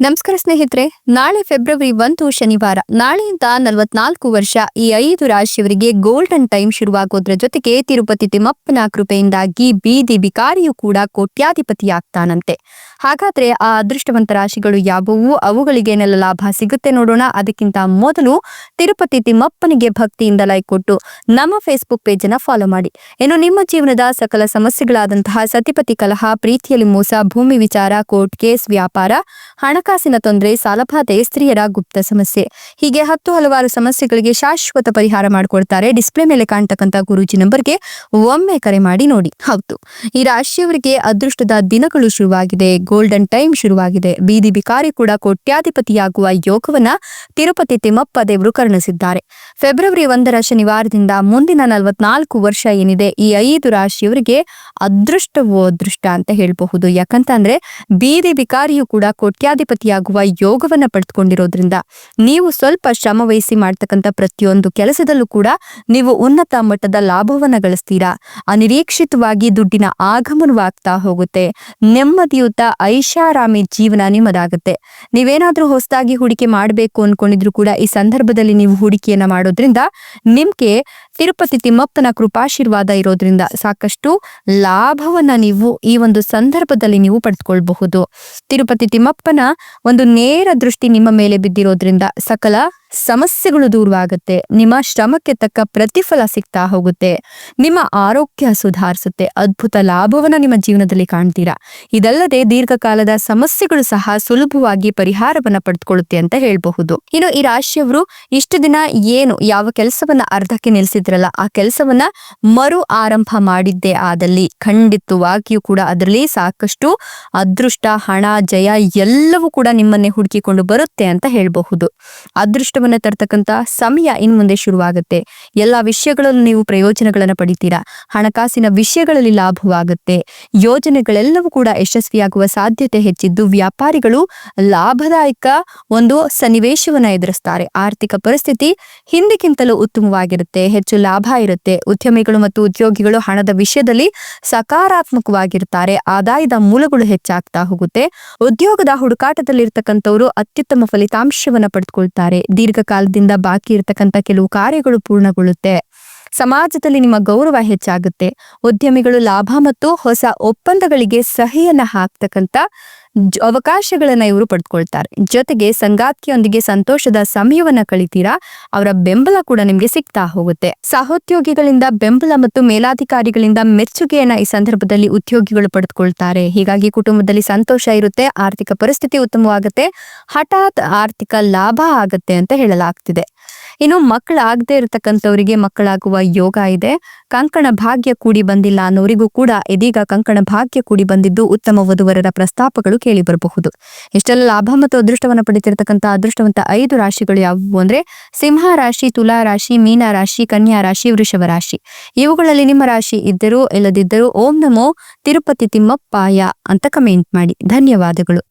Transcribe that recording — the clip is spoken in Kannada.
ನಮಸ್ಕಾರ ಸ್ನೇಹಿತರೆ, ನಾಳೆ ಫೆಬ್ರವರಿ ಒಂದು, ಶನಿವಾರ, ನಾಳೆಯಿಂದ ನಲವತ್ನಾಲ್ಕು ವರ್ಷ ಈ ಐದು ರಾಶಿಯವರಿಗೆ ಗೋಲ್ಡನ್ ಟೈಮ್ ಶುರುವಾಗೋದ್ರ ಜೊತೆಗೆ ತಿರುಪತಿ ತಿಮ್ಮಪ್ಪನ ಕೃಪೆಯಿಂದಾಗಿ ಬೀದಿ ಬಿಕಾರಿಯು ಕೂಡ ಕೋಟ್ಯಾಧಿಪತಿಯಾಗ್ತಾನಂತೆ. ಹಾಗಾದ್ರೆ ಆ ಅದೃಷ್ಟವಂತ ರಾಶಿಗಳು ಯಾವುವು? ಅವುಗಳಿಗೇನೆಲ್ಲ ಲಾಭ ಸಿಗುತ್ತೆ ನೋಡೋಣ. ಅದಕ್ಕಿಂತ ಮೊದಲು ತಿರುಪತಿ ತಿಮ್ಮಪ್ಪನಿಗೆ ಭಕ್ತಿಯಿಂದ ಲೈಕ್ ಕೊಟ್ಟು ನಮ್ಮ ಫೇಸ್ಬುಕ್ ಪೇಜ್ ಅನ್ನ ಫಾಲೋ ಮಾಡಿ. ಇನ್ನು ನಿಮ್ಮ ಜೀವನದ ಸಕಲ ಸಮಸ್ಯೆಗಳಾದಂತಹ ಸತಿಪತಿ ಕಲಹ, ಪ್ರೀತಿಯಲ್ಲಿ ಮೋಸ, ಭೂಮಿ ವಿಚಾರ ಕೋರ್ಟ್ ಕೇಸ್ ವ್ಯಾಪಾರ ಹಣಕಾಸಿನ ತೊಂದರೆ ಸಾಲಬಾಧೆ ಸ್ತ್ರೀಯರ ಗುಪ್ತ ಸಮಸ್ಯೆ. ಹೀಗೆ ಹತ್ತು ಹಲವಾರು ಸಮಸ್ಯೆಗಳಿಗೆ ಶಾಶ್ವತ ಪರಿಹಾರ ಮಾಡಿಕೊಡ್ತಾರೆ ಡಿಸ್ಪ್ಲೇ ಮೇಲೆ ಕಾಣ್ತಕ್ಕಂತ ಗುರುಜಿ ನಂಬರ್ಗೆ ಒಮ್ಮೆ ಕರೆ ಮಾಡಿ ನೋಡಿ. ಹೌದು. ಈ ರಾಶಿಯವರಿಗೆ ಅದೃಷ್ಟದ ದಿನಗಳು ಶುರುವಾಗಿದೆ. ಗೋಲ್ಡನ್ ಟೈಮ್ ಶುರುವಾಗಿದೆ. ಬೀದಿ ಬಿಕಾರಿ ಕೂಡ ಕೋಟ್ಯಾಧಿಪತಿಯಾಗುವ ಯೋಗವನ್ನ ತಿರುಪತಿ ತಿಮ್ಮಪ್ಪ ದೇವರು ಕರುಣಿಸಿದ್ದಾರೆ. ಫೆಬ್ರವರಿ ಒಂದರ ಶನಿವಾರದಿಂದ ಮುಂದಿನ ನಲವತ್ನಾಲ್ಕು ವರ್ಷ ಏನಿದೆ, ಈ ಐದು ರಾಶಿಯವರಿಗೆ ಅದೃಷ್ಟವೋ ಅದೃಷ್ಟ ಅಂತ ಹೇಳಬಹುದು. ಯಾಕಂತಂದ್ರೆ ಬೀದಿ ಬಿಕಾರಿಯು ಕೂಡ ಕೋಟ್ಯಾಧಿಪತಿಯಾಗುವ ಯೋಗವನ್ನ ಪಡೆದುಕೊಂಡಿರೋದ್ರಿಂದ ನೀವು ಸ್ವಲ್ಪ ಶ್ರಮ ವಹಿಸಿ ಪ್ರತಿಯೊಂದು ಕೆಲಸದಲ್ಲೂ ಕೂಡ ನೀವು ಉನ್ನತ ಮಟ್ಟದ ಲಾಭವನ್ನ ಗಳಿಸ್ತೀರಾ? ಅನಿರೀಕ್ಷಿತವಾಗಿ ದುಡ್ಡಿನ ಆಗಮನವಾಗ್ತಾ ಹೋಗುತ್ತೆ. ನೆಮ್ಮದಿಯುತ, ಐಷಾರಾಮಿ ಜೀವನ ನಿಮ್ಮದಾಗುತ್ತೆ. ನೀವೇನಾದ್ರೂ ಹೊಸದಾಗಿ ಹೂಡಿಕೆ ಮಾಡಬೇಕು ಅನ್ಕೊಂಡಿದ್ರು ಕೂಡ ಈ ಸಂದರ್ಭದಲ್ಲಿ ನೀವು ಹೂಡಿಕೆಯನ್ನ ಮಾಡೋದ್ರಿಂದ ನಿಮ್ಗೆ ತಿರುಪತಿ ತಿಮ್ಮಪ್ಪನ ಕೃಪಾಶೀರ್ವಾದ ಇರೋದ್ರಿಂದ ಸಾಕಷ್ಟು ಲಾಭವನ್ನ ನೀವು ಈ ಒಂದು ಸಂದರ್ಭದಲ್ಲಿ ನೀವು ಪಡೆದುಕೊಳ್ಬಹುದು. ತಿರುಪತಿ ತಿಮ್ಮಪ್ಪನ ಒಂದು ನೇರ ದೃಷ್ಟಿ ನಿಮ್ಮ ಮೇಲೆ ಬಿದ್ದಿರೋದ್ರಿಂದ ಸಕಲ ಸಮಸ್ಯೆಗಳು ದೂರವಾಗುತ್ತೆ. ನಿಮ್ಮ ಶ್ರಮಕ್ಕೆ ತಕ್ಕ ಪ್ರತಿಫಲ ಸಿಗ್ತಾ ಹೋಗುತ್ತೆ. ನಿಮ್ಮ ಆರೋಗ್ಯ ಸುಧಾರಿಸುತ್ತೆ. ಅದ್ಭುತ ಲಾಭವನ್ನ ನಿಮ್ಮ ಜೀವನದಲ್ಲಿ ಕಾಣ್ತೀರಾ. ಇದಲ್ಲದೆ ದೀರ್ಘಕಾಲದ ಸಮಸ್ಯೆಗಳು ಸಹ ಸುಲಭವಾಗಿ ಪರಿಹಾರವನ್ನ ಪಡೆದುಕೊಳ್ಳುತ್ತೆ ಅಂತ ಹೇಳಬಹುದು. ಇನ್ನು ಈ ರಾಶಿಯವರು ಇಷ್ಟು ದಿನ ಏನು ಯಾವ ಕೆಲಸವನ್ನ ಅರ್ಧಕ್ಕೆ ನಿಲ್ಲಿಸಿದ್ರಲ್ಲ ಆ ಕೆಲಸವನ್ನ ಮರು ಆರಂಭ ಮಾಡಿದ್ದೆ ಆದಲ್ಲಿ ಖಂಡಿತವಾಗಿಯೂ ಕೂಡ ಅದರಲ್ಲಿ ಸಾಕಷ್ಟು ಅದೃಷ್ಟ, ಹಣ, ಜಯ ಎಲ್ಲವೂ ಕೂಡ ನಿಮ್ಮನ್ನೇ ಹುಡುಕಿಕೊಂಡು ಬರುತ್ತೆ ಅಂತ ಹೇಳಬಹುದು. ಅದೃಷ್ಟವನ್ನ ತರ್ತಕ್ಕಂತ ಸಮಯ ಇನ್ ಮುಂದೆ ಶುರುವಾಗುತ್ತೆ. ಎಲ್ಲಾ ವಿಷಯಗಳಲ್ಲೂ ನೀವು ಪ್ರಯೋಜನಗಳನ್ನ ಪಡಿತೀರಾ? ಹಣಕಾಸಿನ ವಿಷಯಗಳಲ್ಲಿ ಲಾಭವಾಗುತ್ತೆ. ಯೋಜನೆಗಳೆಲ್ಲವೂ ಕೂಡ ಯಶಸ್ವಿಯಾಗುವ ಸಾಧ್ಯತೆ ಹೆಚ್ಚಿದ್ದು, ವ್ಯಾಪಾರಿಗಳು ಲಾಭದಾಯಕ ಒಂದು ಸನ್ನಿವೇಶವನ್ನ ಎದುರಿಸ್ತಾರೆ. ಆರ್ಥಿಕ ಪರಿಸ್ಥಿತಿ ಹಿಂದಕ್ಕಿಂತಲೂ ಉತ್ತಮವಾಗಿರುತ್ತೆ. ಹೆಚ್ಚು ಲಾಭ ಇರುತ್ತೆ. ಉದ್ಯಮಿಗಳು ಮತ್ತು ಉದ್ಯೋಗಿಗಳು ಹಣದ ವಿಷಯದಲ್ಲಿ ಸಕಾರಾತ್ಮಕವಾಗಿರ್ತಾರೆ. ಆದಾಯದ ಮೂಲಗಳು ಹೆಚ್ಚಾಗ್ತಾ ಹೋಗುತ್ತೆ. ಉದ್ಯೋಗದ ಹುಡುಕಾಟದಲ್ಲಿರ್ತಕ್ಕಂಥವರು ಅತ್ಯುತ್ತಮ ಫಲಿತಾಂಶವನ್ನ ಪಡೆದುಕೊಳ್ತಾರೆ ದೀರ್ಘಕಾಲದಿಂದ ಬಾಕಿ ಇರತಕ್ಕಂಥ ಕೆಲವು ಕಾರ್ಯಗಳು ಪೂರ್ಣಗೊಳ್ಳುತ್ತೆ. ಸಮಾಜದಲ್ಲಿ ನಿಮ್ಮ ಗೌರವ ಹೆಚ್ಚಾಗುತ್ತೆ. ಉದ್ಯಮಿಗಳು ಲಾಭ ಮತ್ತು ಹೊಸ ಒಪ್ಪಂದಗಳಿಗೆ ಸಹಿಯನ್ನ ಹಾಕ್ತಕ್ಕಂಥ ಅವಕಾಶಗಳನ್ನು ಇವರು ಪಡ್ಕೊಳ್ತಾರೆ. ಜೊತೆಗೆ ಸಂಗಾತಿಯೊಂದಿಗೆ ಸಂತೋಷದ ಸಮಯವನ್ನ ಕಳಿತೀರಾ, ಅವರ ಬೆಂಬಲ ಕೂಡ ನಿಮ್ಗೆ ಸಿಗ್ತಾ ಹೋಗುತ್ತೆ. ಸಹೋದ್ಯೋಗಿಗಳಿಂದ ಬೆಂಬಲ ಮತ್ತು ಮೇಲಾಧಿಕಾರಿಗಳಿಂದ ಮೆಚ್ಚುಗೆಯನ್ನ ಈ ಸಂದರ್ಭದಲ್ಲಿ ಉದ್ಯೋಗಿಗಳು ಪಡೆದುಕೊಳ್ತಾರೆ ಹೀಗಾಗಿ ಕುಟುಂಬದಲ್ಲಿ ಸಂತೋಷ ಇರುತ್ತೆ, ಆರ್ಥಿಕ ಪರಿಸ್ಥಿತಿ ಉತ್ತಮವಾಗುತ್ತೆ, ಹಠಾತ್ ಆರ್ಥಿಕ ಲಾಭ ಆಗತ್ತೆ ಅಂತ ಹೇಳಲಾಗ್ತಿದೆ. ಇನ್ನು ಮಕ್ಕಳಾಗದೇ ಇರತಕ್ಕಂಥವರಿಗೆ ಮಕ್ಕಳಾಗುವ ಯೋಗ ಇದೆ. ಕಂಕಣ ಭಾಗ್ಯ ಕೂಡಿ ಬಂದಿಲ್ಲ ಅನ್ನೋರಿಗೂ ಕೂಡ ಇದೀಗ ಕಂಕಣ ಭಾಗ್ಯ ಕೂಡಿ ಬಂದಿದ್ದು ಉತ್ತಮ ವಧುವರರ ಪ್ರಸ್ತಾಪಗಳು ಕೇಳಿ ಬರಬಹುದು ಇಷ್ಟೆಲ್ಲ ಲಾಭ ಮತ್ತು ಅದೃಷ್ಟವನ್ನು ಪಡೆದಿರತಕ್ಕಂಥ ಅದೃಷ್ಟವಂತ ಐದು ರಾಶಿಗಳು ಯಾವುವು ಅಂದ್ರೆ ಸಿಂಹ ರಾಶಿ, ತುಲಾ ರಾಶಿ, ಮೀನ ರಾಶಿ, ಕನ್ಯಾ ರಾಶಿ, ವೃಷಭ ರಾಶಿ. ಇವುಗಳಲ್ಲಿ ನಿಮ್ಮ ರಾಶಿ ಇದ್ದರೂ ಇಲ್ಲದಿದ್ದರೂ ಓಂ ನಮೋ ತಿರುಪತಿ ತಿಮ್ಮಪ್ಪಾಯ ಅಂತ ಕಮೆಂಟ್ ಮಾಡಿ. ಧನ್ಯವಾದಗಳು.